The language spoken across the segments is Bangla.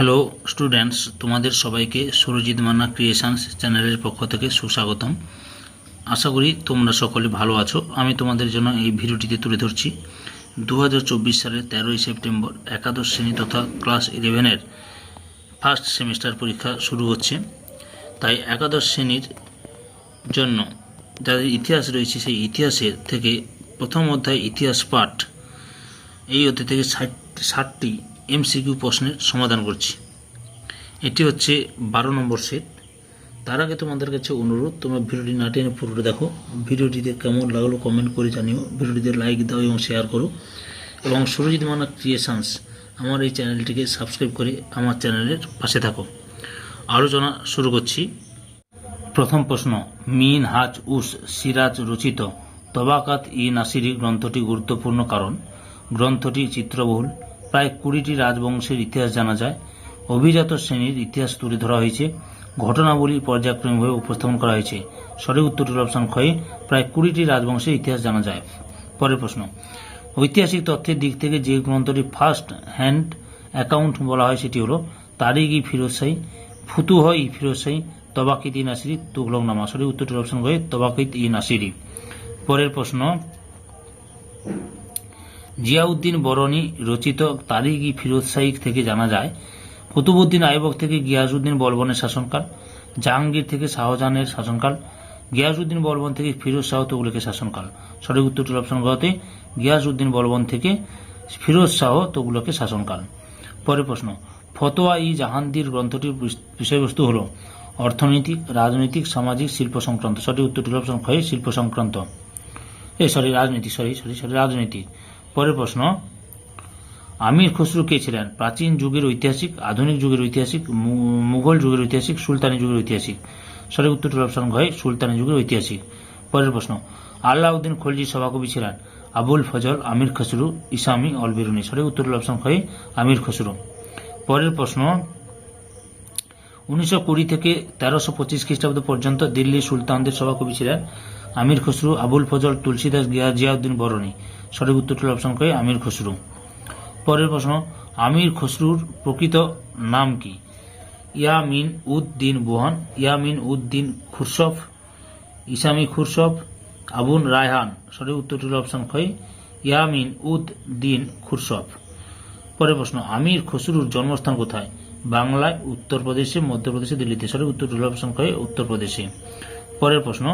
হ্যালো স্টুডেন্টস তোমাদের সবাইকে সুরজিৎ মান্না ক্রিয়েশনস চ্যানেলের পক্ষ থেকে সুস্বাগতম। আশা করি তোমরা সকলে ভালো আছো। আমি তোমাদের জন্য এই ভিডিওটিতে তুলে ধরছি। দু হাজার চব্বিশ সালের তেরোই সেপ্টেম্বর একাদশ শ্রেণি তথা ক্লাস ইলেভেনের ফার্স্ট সেমিস্টার পরীক্ষা শুরু হচ্ছে। তাই একাদশ শ্রেণির জন্য যাদের ইতিহাস রয়েছে, সেই ইতিহাসের থেকে প্রথম অধ্যায় ইতিহাস পাঠ, এই অধ্যায় থেকে ষাট ষাটটি এমসিকিউ প্রশ্নের সমাধান করছি। এটি হচ্ছে বারো নম্বর সেট। তার আগে তোমাদের কাছে অনুরোধ, তোমরা ভিডিওটি না টেনে পুরোটা দেখো। ভিডিওটিতে কেমন লাগল কমেন্ট করে জানিও। ভিডিওটিতে লাইক দাও এবং শেয়ার করো। এবং সুরজিৎ মানা ক্রিয়েশনস আমার এই চ্যানেলটিকে সাবস্ক্রাইব করে আমার চ্যানেলের পাশে থাকো। আলোচনা শুরু করছি। প্রথম প্রশ্ন, মিন, হাজ, উস, সিরাজ রচিত তবাকাত ই নাসিরি গ্রন্থটি গুরুত্বপূর্ণ কারণ। গ্রন্থটি চিত্রবহুল। প্রায় কুড়িটি রাজবংশের ইতিহাস জানা যায়। অভিজাত শ্রেণির ইতিহাস তুলে ধরা হয়েছে। ঘটনাবলী পর্যায়ক্রমিকভাবে উপস্থাপন করা হয়েছে। সঠিক উত্তরটি অপশন ক্ষয়ে প্রায় কুড়িটি রাজবংশের ইতিহাস জানা যায়। পরের প্রশ্ন। ঐতিহাসিক তথ্যের দিক থেকে যে গ্রন্থটি ফার্স্ট হ্যান্ড অ্যাকাউন্ট বলা হয় সেটি হলো তারিক ই ফিরোজশাহী ফুতুহ ই ফিরোজশাহী তবাকিত ই নাসিরি, তুগলক নামা। সঠিক উত্তরটির অপশন ক্ষয়ে তবাকিত ই নাসিরি। পরের প্রশ্ন। জিয়াউদ্দিন বরণী রচিত তারিক ই ফিরোজ শাহী থেকে জানা যায়, কুতুবুদ্দিন আইবক থেকে গিয়াসউদ্দিন বলবনের শাসনকাল, জাহাঙ্গীর থেকে শাহজাহানের শাসনকাল, গিয়াসউদ্দিন বলবন থেকে ফিরোজ শাহ তুগলকের শাসনকাল। সঠিক উত্তরটির অপশন গতে গিয়াসউদ্দিন বলবন থেকে ফিরোজ শাহ তুগলকের শাসনকাল। পরের প্রশ্ন, ফতোয়া ই জাহাঙ্গীর গ্রন্থটির বিষ- বিষয়বস্তু হল অর্থনৈতিক, রাজনৈতিক, সামাজিক, শিল্প সংক্রান্ত। সঠিক উত্তরটির অপশন ক্ষয় শিল্প সংক্রান্ত। এ, সরি, রাজনীতি, সরি সরি সরি, রাজনীতি। পরের প্রশ্ন, আমির খসরু কে ছিলেন? প্রাচীন যুগের ঐতিহাসিক, আধুনিক যুগের ঐতিহাসিক মুঘল যুগের ঐতিহাসিক, সুলতানি যুগের ঐতিহাসিক। সঠিক উত্তরটির অপশন হয় সুলতানি যুগের ঐতিহাসিক। পরের প্রশ্ন আল্লাউদ্দিন খলজি সভাকবি ছিলেন? আবুল ফজল, আমির খসরু, ইসামি অল বিরুনি সঠিক উত্তরটির অপশন হয় আমির খসরু। পরের প্রশ্ন, উনিশশো কুড়ি থেকে তেরোশো পঁচিশ খ্রিস্টাব্দ পর্যন্ত দিল্লি সুলতানদের সভাকবি ছিলেন? আমির খসরু, আবুল ফজল, তুলসীদাস গিয়া জিয়াউদ্দিন বরণী। সঠিক উত্তরটির অপশন করে আমির খসরু। পরের প্রশ্ন, আমির খসরুর প্রকৃত নাম কি? ইয়ামিন উদ দিন বুহান, ইয়ামিন উদ দিন খুরশফ, ইসামি খুরশফ, আবুন রায়হান। সঠিক উত্তরটির অপশন হয় ইয়ামিন উদ দিন খুরশফ। পরের প্রশ্ন, আমির খসরুর জন্মস্থান কোথায়? বাংলায়, উত্তরপ্রদেশে, মধ্যপ্রদেশে, দিল্লিতে। সঠিক উত্তর অপশন করে উত্তরপ্রদেশে। পরের প্রশ্ন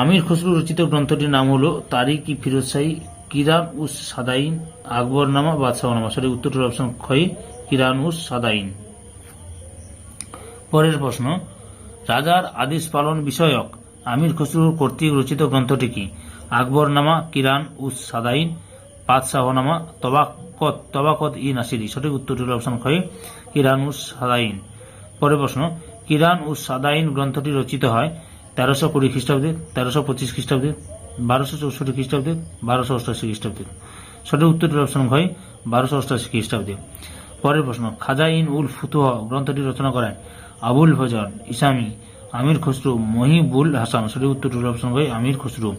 আমির খসরু রচিত গ্রন্থটির নাম হল তারিক ই ফিরোজ শাহী কিরান উস সাদাইন, আকবরনামা, বাদশাহনামা। সঠিক উত্তরটির অপশন ক্ষয় কিরান উস সাদাইন। পরের প্রশ্ন, রাজার আদেশ পালন বিষয়ক আমির খসরুর কর্তৃক রচিত গ্রন্থটি কি? আকবরনামা, কিরান উস সাদাইন পাতশাহনামা তবাকত তবাকত ই নাসিরি। সঠিক উত্তরটির অপশন ক্ষয় কিরান উস সাদাইন। পরের প্রশ্ন, কিরান উস সাদাইন গ্রন্থটি রচিত হয় তেরোশো কুড়ি খ্রিস্টাব্দে, তেরোশো পঁচিশ খ্রিস্টাব্দে, বারোশো চৌষট্টি খ্রিস্টাব্দে, বারোশো অষ্টাশি খ্রিস্টাব্দে। সঠিক উত্তরটির অপশন হয়, বারোশো অষ্টাশি খ্রিস্টাব্দে। পরের প্রশ্ন খাজা ইন উল ফুতুহ গ্রন্থটি রচনা করেন আবুল ফজল ইসামি, আমির খসরু, মহিবুল হাসান। সঠিক উত্তরটির অপশন হয়, আমির খসরু।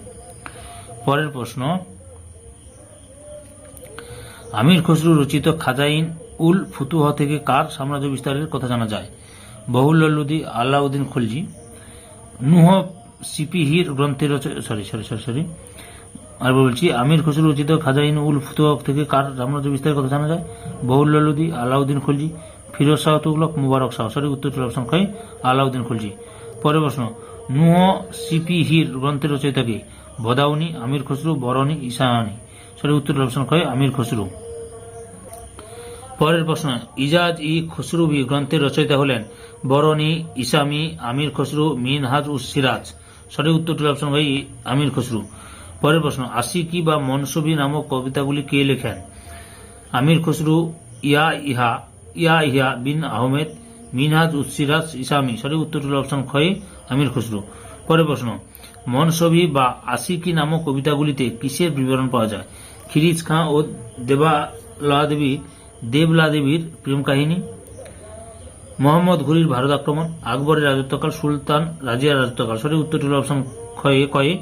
পরের প্রশ্ন, আমির খসরু রচিত খাজাইন উল ফুতুহ থেকে কার সাম্রাজ্য বিস্তারের কথা জানা যায়? বহুল্লুদ্দি আল্লাউদ্দিন খলজি নুহ সিপিহির গ্রন্থের সরি সরি সরি সরি আর বলছি, আমির খসরু রচিত খাজাইন উল ফুতুহ থেকে কার সাম্রাজ্য বিস্তারের কথা জানা যায়? বহুল্লুদ্দি আলাউদ্দিন খলজি, ফিরোজ শাহ তুগলক, মুবারক শাহ। সঠিক উত্তরটির অপশন খাই আলাউদ্দিন খলজি। পরের প্রশ্ন, নুহ সিপিহির গ্রন্থের রচয়িতাকে বদাউনি আমির খসরু, বরণী, ঈশানি। সরি উত্তর অপশন হয় আমির খসরু। পরের প্রশ্ন, ইজাজ ই খসরুবি গ্রন্থের রচয়িতা হলেন বরণী ইসামি আমির খসরু মিনহাজ উস সিরাজ। সঠিক উত্তরটির অপশন হয় আমির খসরু। পরের প্রশ্ন, আশিকি বা মনসবি নামক কবিতাগুলি কে লেখেন? আমির খসরু, ইয়া ইহা ইয়া ইহা বিন আহমেদ মিনহাজ উস সিরাজ ইসামি। সঠিক উত্তরটির অপশন ক্ষয়ে আমির খসরু। পরের প্রশ্ন, মনসবি বা আশিকি নামক কবিতাগুলিতে কিসের বিবরণ পাওয়া যায়? খিরিজ খাঁ ও দেবা দেবী দেবলা দেবীর প্রেম কাহিনী, মোহাম্মদ ঘুরির ভারত আক্রমণ, আকবরের রাজত্বকাল, সুলতান রাজিয়ার রাজত্বকাল। সঠিক উত্তরটি হল অপশন কয়ে,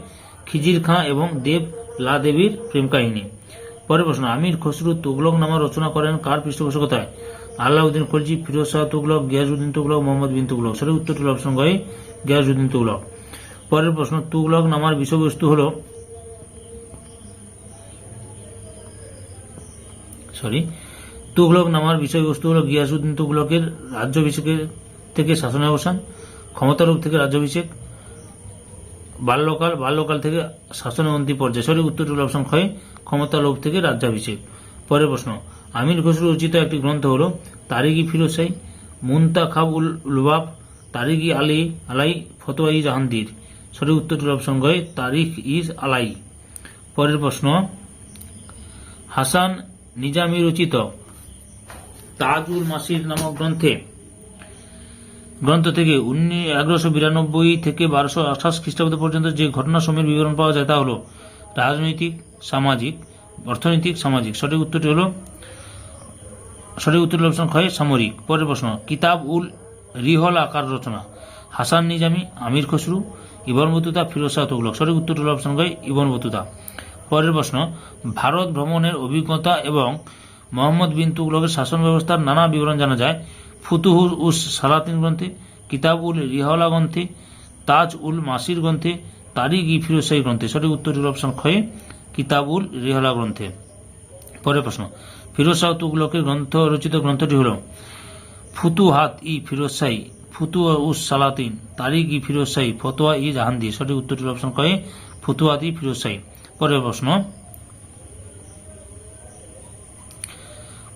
খিজির খাঁ এবং দেব লা দেবীর প্রেম কাহিনী। পরের প্রশ্ন, আমির খসরু তুগলক নামা রচনা করেন কার পৃষ্ঠপোষকতায়? আল্লাউদ্দিন খলজি, ফিরোজ শাহ তুগলক, গিয়াসউদ্দিন তুগলক, মোহাম্মদ বিন তুগলক। সরি উত্তর হল অপশন গয়ে গিয়াসউদ্দিন তুগলক। পরের প্রশ্ন, তুগলক নামার বিষয়বস্তু হলো, সরি তুগলক নামার বিষয়বস্তু হলো গিয়াসউদ্দিন তুগলকের রাজ্যাভিষেকের থেকে শাসনের অবসান ক্ষমতালোভ থেকে রাজ্যাভিষেক, বাল্যকাল বাল্যকাল থেকে শাসনের অন্তিম পর্যায়ে, সঠিক উত্তর অপশন ক্ষয় ক্ষমতা লোভ থেকে রাজ্যাভিষেক। পরের প্রশ্ন, আমির খসরু রচিত একটি গ্রন্থ হল তারিগি ফিরোসাই মুন্তাখাব উল লুবাব তারিগি আলী আলাই ফতোয়াই জাহাঙ্গীর। সঠিক উত্তরটি হল অপশন গয় তারিখ ইজ আলাই। পরের প্রশ্ন, হাসান নিজামি রচিত তাজুল মাসির নামক গ্রন্থে। গ্রন্থ থেকে উনি এগারোশো বিরানব্বই থেকে বারোশো আঠাশ খ্রিস্টাব্দ পর্যন্ত যে ঘটনাসমূহের বিবরণ পাওয়া যায় তা হল, রাজনৈতিক, সামাজিক, অর্থনৈতিক, সামাজিক। সঠিক উত্তরটি হল, সঠিক উত্তর অপশন ক্ষয় সামরিক। পরের প্রশ্ন কিতাব উল রিহল আকার রচনা। Hasan Nizami, Amir Khusrau, Ibn Battuta Shah Tughlaq. সঠিক উত্তরটি হল অপশন ক্ষয় ইবন বতুতা। পরের প্রশ্ন, ভারত ভ্রমণের অভিজ্ঞতা এবং মোহাম্মদ বিন তুগলকের শাসন ব্যবস্থার নানা বিবরণ জানা যায়। ফুতুহুল উস সালাতিন গ্রন্থে কিতাব উল রিহলা গ্রন্থে তাজ উল মাসির গ্রন্থে তারিক ই ফিরোসাই গ্রন্থে। সঠিক উত্তরটির অপশন কিতাব উল রিহলা গ্রন্থে। পরের প্রশ্ন ফিরোজ তুগলকের গ্রন্থ রচিত গ্রন্থটি হল, ফুতুহাত ই ফিরোসাই ফুতুয়া উস সালাতিন তারিক ই ফিরোসাই ফতোয়া ই জাহান্দি সঠিক উত্তরটির অপশন কয়ে ফুতুহাত ই ফিরোসাই পরের প্রশ্ন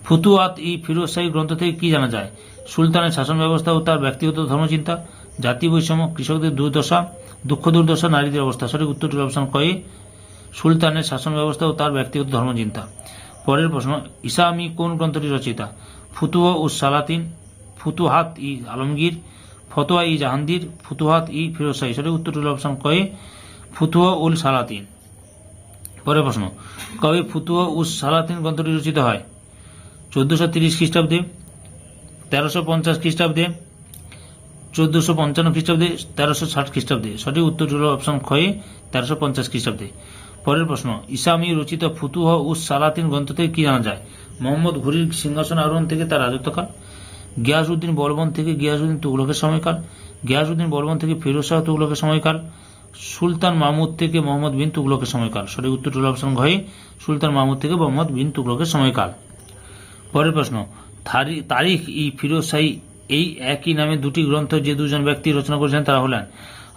ফুতুয়াত ই ফিরোজশাহী গ্রন্থ থেকে কি জানা যায়? সুলতানের শাসন ব্যবস্থা ও তার ব্যক্তিগত ধর্মচিন্তা, জাতি বৈষম্য, কৃষকদের দুর্দশা, দুঃখ দুর্দশা, নারীদের অবস্থা সঠিক উত্তরটির অপশন কয়ে সুলতানের শাসন ব্যবস্থা ও তার ব্যক্তিগত ধর্মচিন্তা। পরের প্রশ্ন, ইসামি কোন গ্রন্থটি রচিতা? ফুতুয়া উ সালাতিন, ফুতুহাত ই আলমগীর, ফতোয়া ই জাহাঙ্গীর, ফুতুহাত ই ফিরোজশাহী, সঠিক উত্তরটির অপশন কয়ে ফুতুয়া উল সালাতিন। পরের প্রশ্ন, কবে ফুতুয়া উস সালাতিন গ্রন্থটি রচিত হয়? চোদ্দশো তিরিশ খ্রিস্টাব্দে, তেরোশো পঞ্চাশ খ্রিস্টাব্দে, চোদ্দশো পঞ্চান্ন খ্রিস্টাব্দে, তেরোশো ষাট খ্রিস্টাব্দে। সঠিক উত্তর হল অপশন ক্ষয়ে তেরোশো পঞ্চাশ খ্রিস্টাব্দে। পরের প্রশ্ন, ইসামি রচিত ফুতুহ উস সালাতিন গ্রন্থ থেকে কি জানা যায়? মোহাম্মদ ঘুরির সিংহাসন আরোহণ থেকে তার রাজত্বকাল গিয়াসউদ্দিন বলবন থেকে গিয়াসউদ্দিন তুগলকের সময়কাল গিয়াসউদ্দিন বলবন থেকে ফিরোজ শাহ তুগলকের সময়কাল সুলতান মাহমুদ থেকে মোহাম্মদ বিন তুগলকের সময়কাল সঠিক উত্তর হল অপশন ঘয়ে সুলতান মাহমুদ থেকে মোহাম্মদ বিন তুগলকের সময়কাল পরের প্রশ্ন তারিখ ই ফিরোজ শাহী এই একই নামে দুটি গ্রন্থ যে দুজন ব্যক্তি রচনা করেছেন তারা হলেন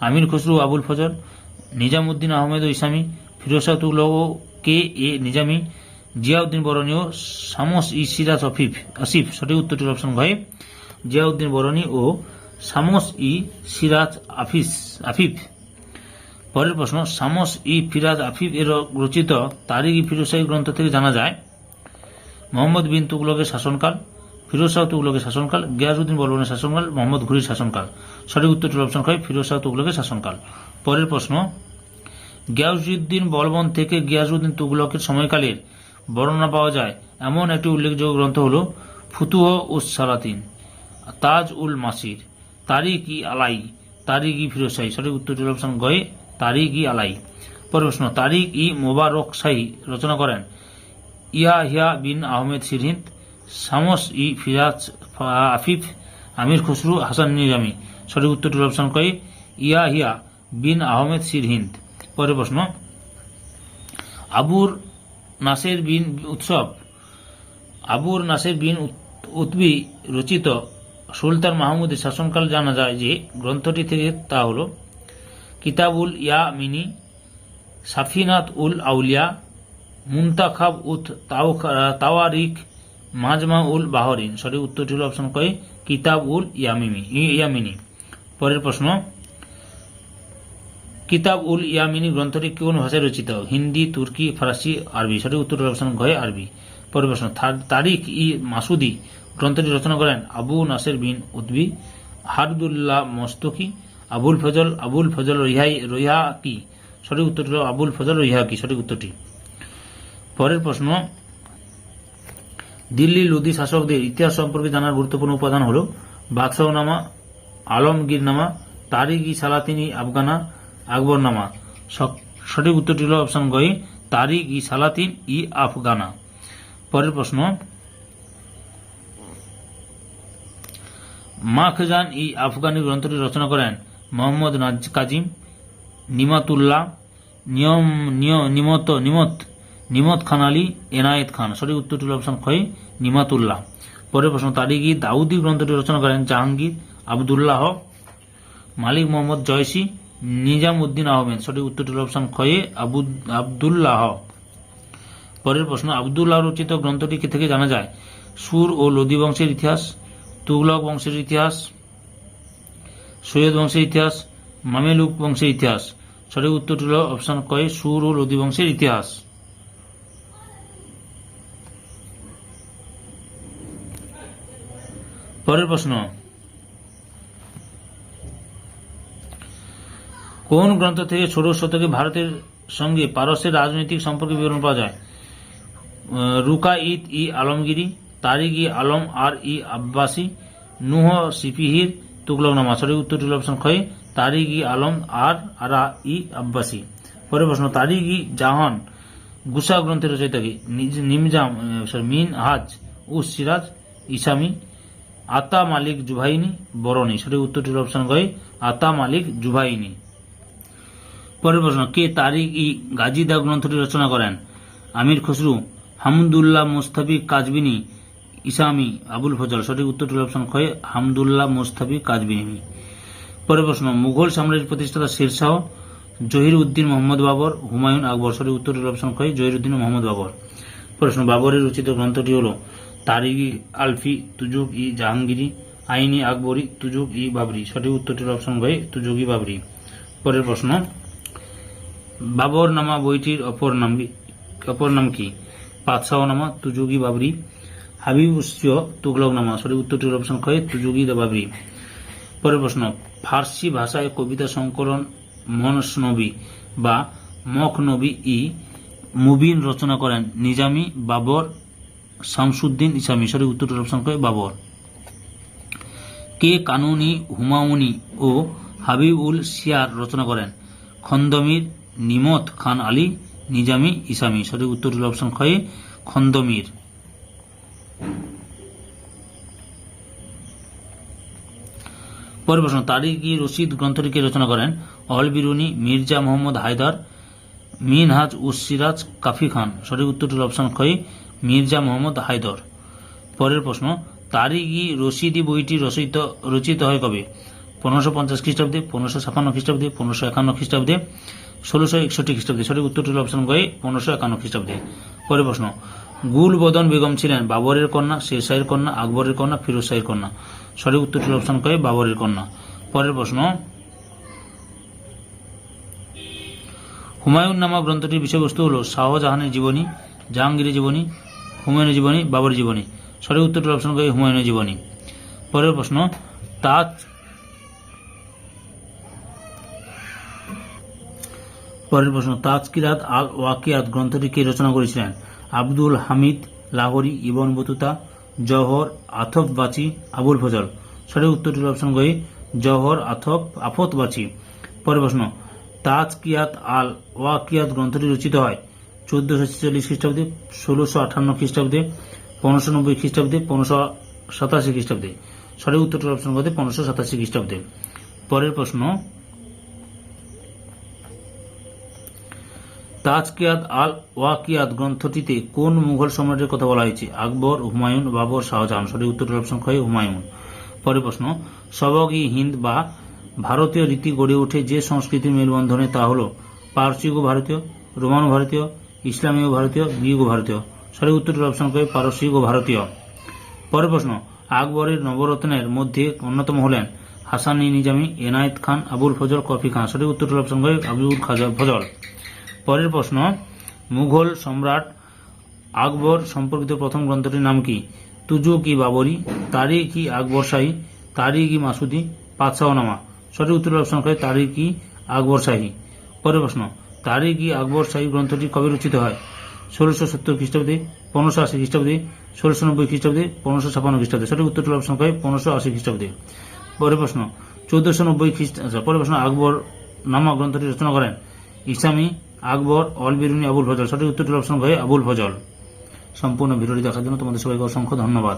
আমির খসরু, আবুল ফজল, নিজামুদ্দিন আহমেদ ইসামি, ফিরোজ ও কে এ নিজামি, জিয়াউদ্দিন বরণী ও সামস ই সিরাজ অফিফ, আসিফ, সঠিক উত্তরটির অপশন ঘয়ে, জিয়াউদ্দিন বরণী ও সামস ই সিরাজ আফিস, আফিফ। পরের প্রশ্ন সামস ই ফিরাজ আফিফ এর রচিত তারিখ ই শাহী গ্রন্থ থেকে জানা যায় মোহাম্মদ বিন তুগলকের শাসনকাল, ফিরোজ শাহ তুগলকের শাসনকাল গিয়াসউদ্দিন বলবনের শাসনকাল, মোহাম্মদ ঘুরির শাসনকাল। সঠিক উত্তরটির অপশন হয় ফিরোজ শাহ তুগলকের শাসনকাল। পরের প্রশ্ন গিয়াসউদ্দিন বলবন থেকে গিয়াসউদ্দিন তুগলকের সময়কালের বর্ণনা পাওয়া যায়। এমন একটি উল্লেখযোগ্য গ্রন্থ হল ফুতুহ উস সালাতিন, তাজ উল মাসির তারিক ই আলাই তারিক ই ফিরোজ শাহী। সঠিক উত্তরটির অপশন গয়ে তারিক ই আলাই। পরের প্রশ্ন তারিক ই মোবারক শাহী রচনা করেন। ইয়াহিয়া বিন আহমেদ সিরহিন্দ সামস ই ফিরাজ আফিফ, আমির খসরু, হাসান নিজামি। সঠিক উত্তরটির অপশন কয়ে ইয়াহিয়া বিন আহমেদ সিরহিন্দ পরের প্রশ্ন, আবুর নাসের বিন উৎসব, আবুর নাসের বিন উতবি রচিত সুলতান মাহমুদের শাসনকাল জানা যায় যে গ্রন্থটি থেকে তা হল, কিতাবুল ইয়া মিনি সাফিনাত উল আউলিয়া মুন্তাখাব উত তাও- তাওয়ারিক মাজমা উল বাহরিন। সঠিক উত্তরটি হল অপশন কয়ে কিতাব উল ইয়ামিমি ইয়ামিনী। পরের প্রশ্ন কিতাব উল ইয়ামিনী গ্রন্থটি কোন ভাষায় রচিত? হিন্দি, তুর্কি, ফরাসি, আরবি। সঠিক উত্তর অপশন ঘয়ে আরবি। পরের প্রশ্ন তারিখ ই মাসুদি গ্রন্থটি রচনা করেন আবু নাসের বিন উদ্বি, হারদুল্লাহ মস্তকি, আবুল ফজল আবুল ফজল রিহাই রহিহা কি সঠিক উত্তরটি আবুল ফজল রিহা কি সঠিক উত্তরটি। পরের প্রশ্ন দিল্লি লোদি শাসকদের ইতিহাস সম্পর্কে জানার গুরুত্বপূর্ণ উপাদান হল বাদশাহনামা আলমগীরনামা তারিক ই সালাতিনি আফগানা, আকবরনামা। সঠিক উত্তরটি হল অপশন গয়ে তারিক ই সালাতিন ই আফগানা। পরের প্রশ্ন মাখজান ই আফগানি গ্রন্থটি রচনা করেন মোহাম্মদ নাজ কাজিম, নিমাতুল্লাহ, নিয়ম নিয়- নিমত নিমত খান আলী, এনায়েত খান। সঠিক উত্তরটি হল অপশন ক্ষয় নিমাতুল্লাহ। পরের প্রশ্ন তারিগি দাউদি গ্রন্থটি রচনা করেন জাহাঙ্গীর, আবদুল্লাহ, মালিক মোহাম্মদ জয়সি নিজাম উদ্দিন আহমেদ। সঠিক উত্তরটি হল অপশন খয়ে আবু, আবদুল্লাহ। পরের প্রশ্ন, আবদুল্লাহ রচিত গ্রন্থটি থেকে জানা যায়? সুর ও লোদি বংশের ইতিহাস, তুগলক বংশের ইতিহাস, সৈয়দ বংশের ইতিহাস, মামেলুক বংশের ইতিহাস। সঠিক উত্তরটি হল অপশন কয়ে সুর ও লোদি বংশের ইতিহাস। পরের প্রশ্ন। কোন গ্রন্থ থেকে ষোড়শ শতকে ভারতের সঙ্গে পারস্যের রাজনৈতিক সম্পর্কে বিবরণ পাওয়া যায়? রুকা ইদ ই আলমগিরি, তারিক ই আলম, আর ই আব্বাসী, নুহ সিপিহির তুগলকনামা সঠিক উত্তরটি অপশন ক্ষয় তারিক ই আলম, আর, আরা ই আব্বাসী। পরের প্রশ্ন, তারিক ই জাহান গুসা গ্রন্থের রচয়িতা কি? নিমজাম সরি মিন হাজ উস সিরাজ, ইসামি আতা মালিক জুভাইনি, বরণী। সঠিক উত্তরটি হল অপশন ক্ষয় আতা মালিক জুভাইনি। পরের প্রশ্ন, কে তারিক ই গাজীদা গ্রন্থটি রচনা করেন? আমির খসরু, হামদুল্লাহ মুস্তাফি কাজবিনী, ইসামি আবুল ফজল। সঠিক উত্তরটি হল অপশন ক্ষয় হামদুল্লাহ মুস্তাফি কাজবিনী। পরের প্রশ্ন, মুঘল সাম্রাজ্যের প্রতিষ্ঠাতা শেরশাহ জহির উদ্দিন মোহাম্মদ বাবর, হুমায়ুন আকবর। সঠিক উত্তরটি হল অপশন ক্ষয় জহির উদ্দিন মোহাম্মদ বাবর। প্রশ্ন, বাবরের রচিত গ্রন্থটি হল তারিগি, আলফি তুজুক ই জাহাঙ্গীরি, আইনি আকবরী তুজুক ই বাবরি। সঠিক উত্তরটির অপশন ভাই তুজুক ই বাবরি। পরের প্রশ্ন বাবর নামা বইটির অপর নাম অপর নাম কি? পাতশাহ নামা তুজুগি বাবরি। হাবিব উৎস তুগলক নামা সঠিক উত্তরটির অপশন ক্ষয় তুজুগি বাবরি। পরের প্রশ্ন, ফার্সি ভাষায় কবিতা সংকলন মনসনবী বা মখনবী ই মুবিন রচনা করেন নিজামি বাবর শামসুদ্দিন ইসামি সঠিক উত্তরটির অপশন ক্ষয় বাবর। কে কানুনি হুমায়ুনি ও হাবিবুল সিয়ার রচনা করেন? খন্দমির নিমত খান আলী, নিজামি ইসামি সঠিক উত্তর অপশন ক্ষয়ে খন্দমির। পরের প্রশ্ন তারিক রশিদ গ্রন্থটিকে রচনা করেন? অল বিরুনি, মির্জা মোহাম্মদ হায়দার, মিনহাজ উসিরাজ কাফি খান সঠিক উত্তরটি হল অপশন ক্ষয় মির্জা মোহাম্মদ হায়দর। পরের প্রশ্ন তারিক ই রশিদি বইটি রচিত রচিত হয় কবে? পনেরোশো পঞ্চাশ খ্রিস্টাব্দে, পনেরোশো ছাপান্ন খ্রিস্টাব্দে, পনেরোশো একান্ন খ্রিস্টাব্দে, ষোলোশো একষট্টি খ্রিস্টাব্দে। সঠিক উত্তরটি অপশন গয়ে পনেরোশো একান্ন খ্রিস্টাব্দে। পরের প্রশ্ন, গুলবদন বেগম ছিলেন বাবরের কন্যা শেরশাহের কন্যা, আকবরের কন্যা, ফিরোজ শাহের কন্যা? সঠিক উত্তরটি অপশন গয়ে বাবরের কন্যা। পরের প্রশ্ন, হুমায়ুন নামা গ্রন্থটির বিষয়বস্তু হল শাহজাহানের জীবনী, জাহাঙ্গীরের জীবনী হুমায়ুনের জীবনী, বাবর জীবনী। সঠিক উত্তরটির অপশন গয়ে হুমায়ুনের জীবনী। পরের প্রশ্ন তাজ পরের প্রশ্ন, তাজকিরাত আল ওয়াকিয়াত গ্রন্থটি কে রচনা করেছিলেন? Abdul Hamid, Lahori, Ibn Battuta Jauhar Aftabchi, Abul Fazl. সঠিক উত্তরটির অপশন গই জহর আথফ, আফত বাচি। পরের প্রশ্ন তাজকিয়াত আল ওয়াকিয়াত গ্রন্থটি রচিত হয় চোদ্দশো ছেচল্লিশ খ্রিস্টাব্দে, ষোলোশো আটান্ন খ্রিস্টাব্দে, পনেরোশো নব্বই খ্রিস্টাব্দে, পনেরোশো সাতাশি খ্রিস্টাব্দে। সঠিক উত্তরটির অপশন গতে পনেরোশো সাতাশি খ্রিস্টাব্দে। পরের প্রশ্ন, তাজকিয়াত আল ওয়াকিয়াত গ্রন্থটিতে কোন মুঘল সম্রাটের কথা বলা হয়েছে? আকবর, হুমায়ুন, বাবর, শাহজাহান। সঠিক উত্তর অপশন ক্ষয় হুমায়ুন। পরের প্রশ্ন সবক ই হিন্দ বা ভারতীয় রীতি গড়ে ওঠে যে সংস্কৃতির মেলবন্ধনে তা হল পারসিক ভারতীয়, রোমান ভারতীয় ইসলামীয় ভারতীয় গ্রিক ও ভারতীয়। সঠিক উত্তরের অপশন ক্ষয় পারসিক ও ভারতীয়। পরের প্রশ্ন, আকবরের নবরত্নের মধ্যে অন্যতম হলেন হাসান ই নিজামী, এনায়েত খান, আবুল ফজল, কফি খান। সঠিক উত্তরের অপশন ক্ষয় আবুল ফজল। পরের প্রশ্ন, মুঘল সম্রাট আকবর সম্পর্কিত প্রথম গ্রন্থটির নাম কি? তুজু কি বাবরি তারিখ ই আকবর শাহী তারিখ ই মাসুদি পাতশাহনামা সঠিক উত্তর অপশন করে তারিখ ই আকবর শাহী। পরের প্রশ্ন তারিখ আকবর শাহী গ্রন্থটি কবে রচিত হয়? ষোলোশো সত্তর খ্রিস্টাব্দে পনেরোশো আশি খ্রিস্টাব্দে ষোলোশো নব্বই খ্রিস্টাব্দে পনেরোশো ছাপান্ন খ্রিস্টাব্দে। সঠিক উত্তরটি অপশন করে পনেরোশো আশি খ্রিস্টাব্দে। পরের প্রশ্ন চৌদ্দশো নব্বই খ্রিস্ট আচ্ছা, পরের প্রশ্ন আকবর নামক গ্রন্থটি রচনা করেন। ইসলামী আকবর অল বিরুনি আবুল ফজল। সঠিক উত্তরটির অপশন হয়ে আবুল ফজল। সম্পূর্ণ ভিডিওটি দেখার জন্য তোমাদের সবাইকে অসংখ্য ধন্যবাদ।